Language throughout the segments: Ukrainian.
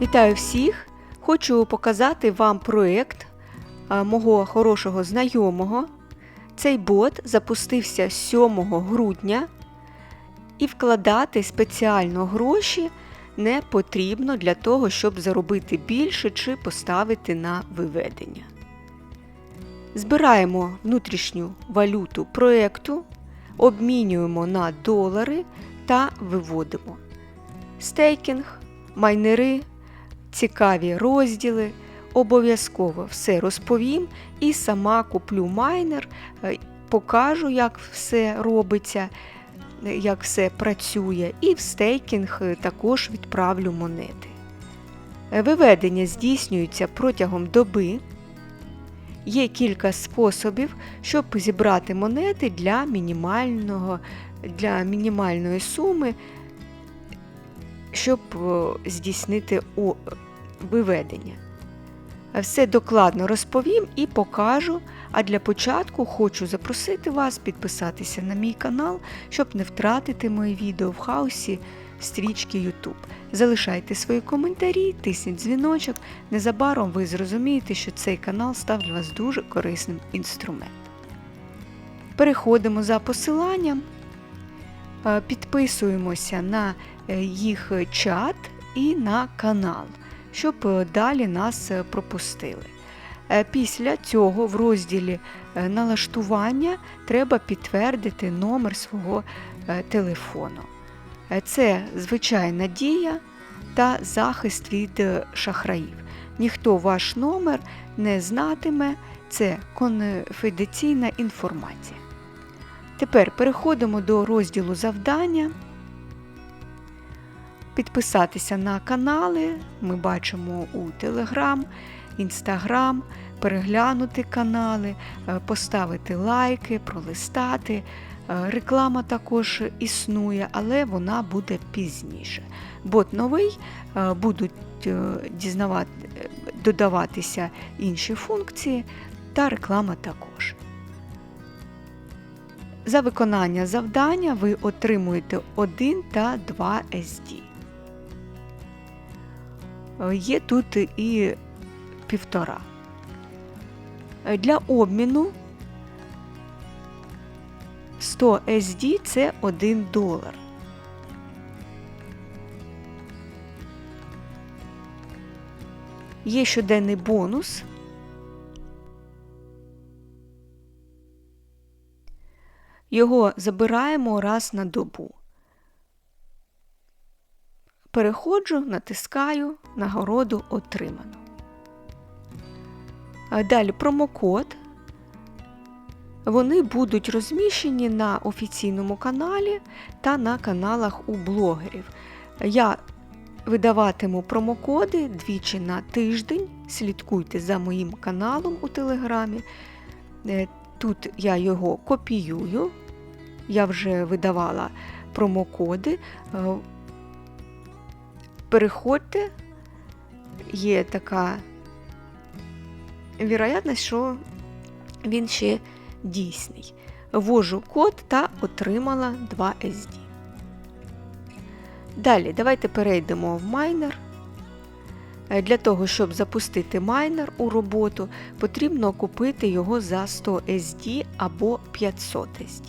Вітаю всіх! Хочу показати вам проєкт мого хорошого знайомого. Цей бот запустився 7 грудня і вкладати спеціально гроші не потрібно для того, щоб заробити більше чи поставити на виведення. Збираємо внутрішню валюту проєкту, обмінюємо на долари та виводимо. Стейкінг, майнери, цікаві розділи. Обов'язково все розповім і сама куплю майнер, е, покажу, як все робиться, як все працює, і в стейкінг е, також відправлю монети. Е, Виведення здійснюється протягом доби. Є кілька способів, щоб зібрати монети для, мінімального, для мінімальної суми, щоб здійснити о, виведення. Все докладно розповім і покажу. А для початку хочу запросити вас підписатися на мій канал, щоб не втратити мої відео в хаосі стрічки YouTube. Залишайте свої коментарі, тисніть дзвіночок. Незабаром ви зрозумієте, що цей канал став для вас дуже корисним інструментом. Переходимо за посиланням, е, підписуємося на е, їх чат і на канал, щоб е, далі нас е, пропустили. Е, Після цього в розділі е, налаштування треба підтвердити номер свого е, телефону. Е, Це звичайна дія та захист від е, шахраїв. Ніхто ваш номер не знатиме, це конфіденційна інформація. Тепер переходимо до розділу завдання. Підписатися на канали. Ми бачимо у Telegram, Instagram, переглянути канали, е, поставити лайки, пролистати. Е, Реклама також існує, але вона буде пізніше. Бот новий, е, будуть дізнавати, додаватися інші функції, та реклама також. За виконання завдання ви отримуєте 1 та 2 SD. Е, Є тут і півтора. Е, Для обміну 100 SD це 1 долар. Є щоденний бонус. Його забираємо раз на добу. Переходжу, натискаю, нагороду отримано. Далі промокод. Вони будуть розміщені на офіційному каналі та на каналах у блогерів. Я видаватиму промокоди двічі на тиждень. Слідкуйте за моїм каналом у Телеграмі. Тут я його копіюю. Я вже видавала промокоди. Е, Переходьте, є така вірогідність, що він ще дійсний. Ввожу код та отримала 2 SD. Далі давайте перейдемо в майнер. Е, Для того, щоб запустити майнер у роботу, потрібно купити його за 100 SD або 500 SD.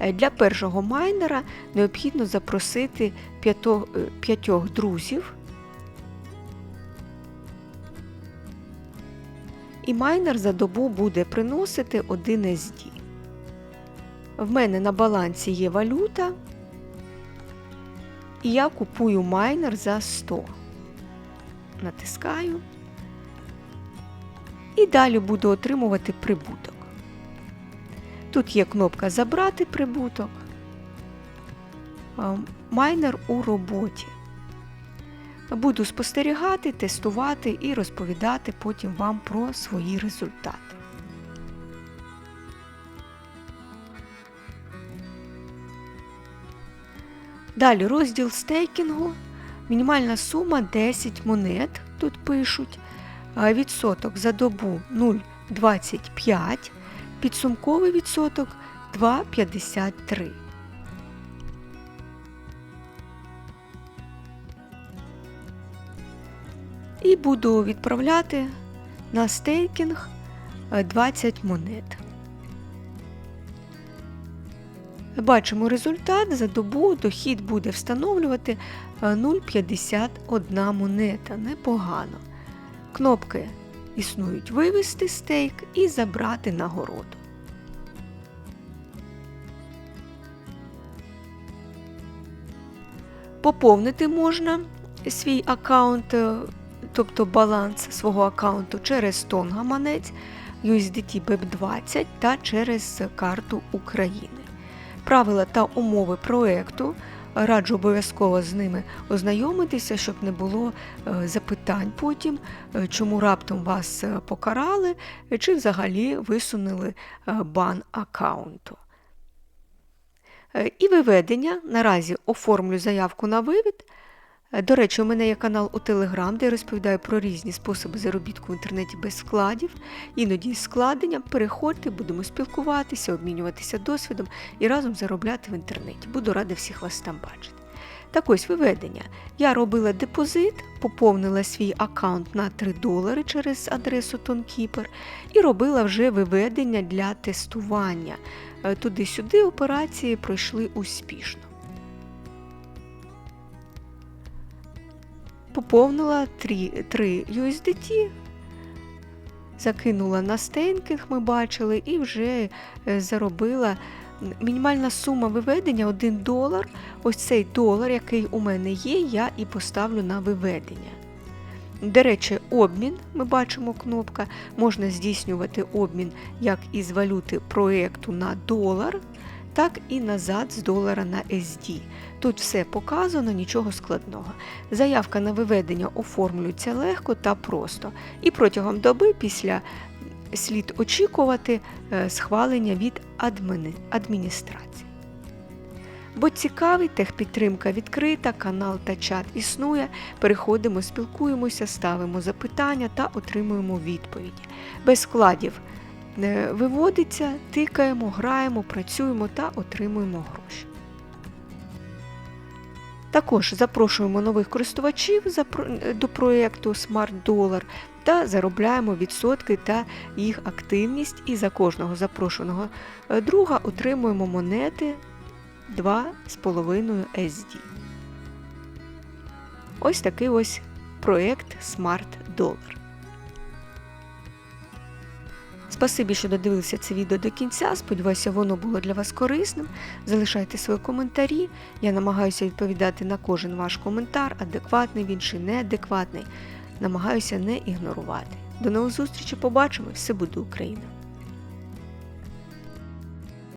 Е, Для першого майнера необхідно запросити п'ятьох, е, п'ятьох друзів. І майнер за добу буде приносити 1 SD. В мене на балансі є валюта, і я купую майнер за 100. Натискаю. І далі буду отримувати прибуток. Тут є кнопка Забрати прибуток. Майнер у роботі. Буду спостерігати, тестувати і розповідати потім вам про свої результати. Далі розділ стейкінгу. Мінімальна сума 10 монет. Тут пишуть. Відсоток за добу 0,25. Підсумковий відсоток 2,53. і буду відправляти на стейкінг е, 20 монет. Бачимо результат. За добу дохід буде встановлювати е, 0,51 монета. Непогано. Кнопки існують вивести стейк і забрати нагороду. Поповнити можна свій аккаунт, е, тобто баланс свого аккаунту через тон гаманець USDT BEP20 та через карту України. Правила та умови проекту раджу обов'язково з ними ознайомитися, щоб не було е, запитань потім, е, чому раптом вас е, покарали, чи взагалі висунули бан аккаунту. І виведення. Наразі оформлю заявку на вивід. Е, До речі, у мене є канал у Телеграм, де я розповідаю про різні способи заробітку в інтернеті без складів, іноді з складенням. Переходьте, будемо спілкуватися, обмінюватися досвідом і разом заробляти в інтернеті. Буду рада всіх вас там бачити. Так ось виведення. Я робила депозит, поповнила свій аккаунт на 3 долари через адресу TonKeeper і робила вже виведення для тестування. Е, Туди-сюди операції пройшли успішно. Поповнила 3, 3 USDT, закинула на стейкінг, ми бачили, і вже е, заробила мінімальна сума виведення 1 долар. Ось цей долар, який у мене є, я і поставлю на виведення. До речі, обмін, ми бачимо кнопка, можна здійснювати обмін як із валюти проєкту на долар, так і назад з долара на SD. Тут все показано, нічого складного. Заявка на виведення оформлюється легко та просто. І протягом доби після слід очікувати е, схвалення від админи- адміністрації. Бо цікавий, техпідтримка відкрита, канал та чат існує. Переходимо, спілкуємося, ставимо запитання та отримуємо відповіді. Без складів виводиться, тикаємо, граємо, працюємо та отримуємо гроші. Також запрошуємо нових користувачів до проєкту Smart Dollar та заробляємо відсотки та їх активність. І за кожного запрошеного е, друга отримуємо монети 2,5 SD. Ось такий ось проєкт Smart Dollar. Спасибі, що додивилися це відео до кінця. Сподіваюся, воно було для вас корисним. Залишайте свої коментарі. Я намагаюся відповідати на кожен ваш коментар, адекватний він чи неадекватний. Намагаюся не ігнорувати. До нових зустрічей, побачимо! Все буде Україна!